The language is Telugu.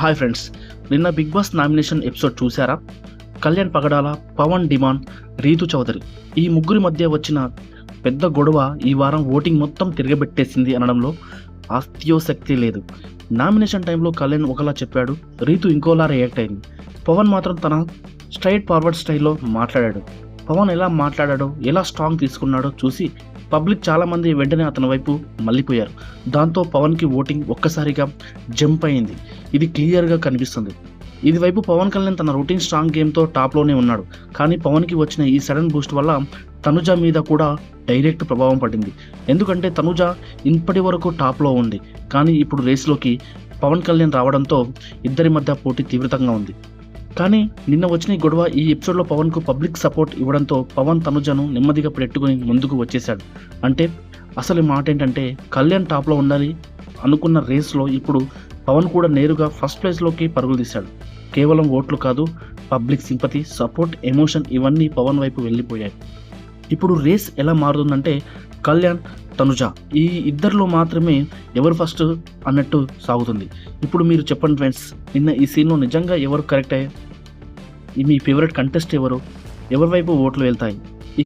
హాయ్ ఫ్రెండ్స్ నిన్న బిగ్ బాస్ నామినేషన్ ఎపిసోడ్ చూసారా కళ్యాణ్ పగడాల పవన్ డిమాండ్ రీతు చౌదరి. ఈ ముగ్గురి మధ్య వచ్చిన పెద్ద గొడవ ఈ వారం ఓటింగ్ మొత్తం తిరగబెట్టేసింది అనడంలో ఆస్తియోశక్తి లేదు. నామినేషన్ టైంలో కళ్యాణ్ ఒకలా చెప్పాడు రీతు ఇంకోలా రియాక్ట్ అయింది. పవన్ మాత్రం తన స్ట్రైట్ ఫార్వర్డ్ స్టైల్లో మాట్లాడాడు. పవన్ ఎలా మాట్లాడాడో ఎలా స్ట్రాంగ్ తీసుకున్నాడో చూసి పబ్లిక్ చాలామంది వెంటనే అతని వైపు మళ్ళీపోయారు. దాంతో పవన్కి ఓటింగ్ ఒక్కసారిగా జంప్ అయింది. ఇది క్లియర్గా కనిపిస్తుంది. ఇది వైపు పవన్ కళ్యాణ్ తన రొటీన్ స్ట్రాంగ్ గేమ్తో టాప్లోనే ఉన్నాడు. కానీ పవన్కి వచ్చిన ఈ సడన్ బూస్ట్ వల్ల తనుజ మీద కూడా డైరెక్ట్ ప్రభావం పడింది. ఎందుకంటే తనుజ ఇప్పటి వరకు టాప్లో ఉంది. కానీ ఇప్పుడు రేస్లోకి పవన్ కళ్యాణ్ రావడంతో ఇద్దరి మధ్య పోటీ తీవ్రతంగా ఉంది. కానీ నిన్న వచ్చిన గొడవ ఈ ఎపిసోడ్లో పవన్కు పబ్లిక్ సపోర్ట్ ఇవ్వడంతో పవన్ తనుజను నెమ్మదిగా పెట్టుకుని ముందుకు వచ్చేశాడు. అంటే అసలు మాట ఏంటంటే కళ్యాణ్ టాప్లో ఉండాలి అనుకున్న రేస్లో ఇప్పుడు పవన్ కూడా నేరుగా ఫస్ట్ ప్లేస్లోకి పరుగులు తీశాడు. కేవలం ఓట్లు కాదు పబ్లిక్ సింపతి సపోర్ట్ ఎమోషన్ ఇవన్నీ పవన్ వైపు వెళ్ళిపోయాయి. ఇప్పుడు రేస్ ఎలా మారుతుందంటే కళ్యాణ్ తనుజ. ఈ ఇద్దరిలో మాత్రమే ఎవరు ఫస్ట్ అన్నట్టు సాగుతుంది. ఇప్పుడు మీరు చెప్పండి ఫ్రెండ్స్ నిన్న ఈ సీన్లో నిజంగా ఎవరు కరెక్ట్ అయ్యారు? మీ ఫేవరెట్ కంటెస్ట్ ఎవరు? ఎవరి వైపు ఓట్లు వెళ్తాయి?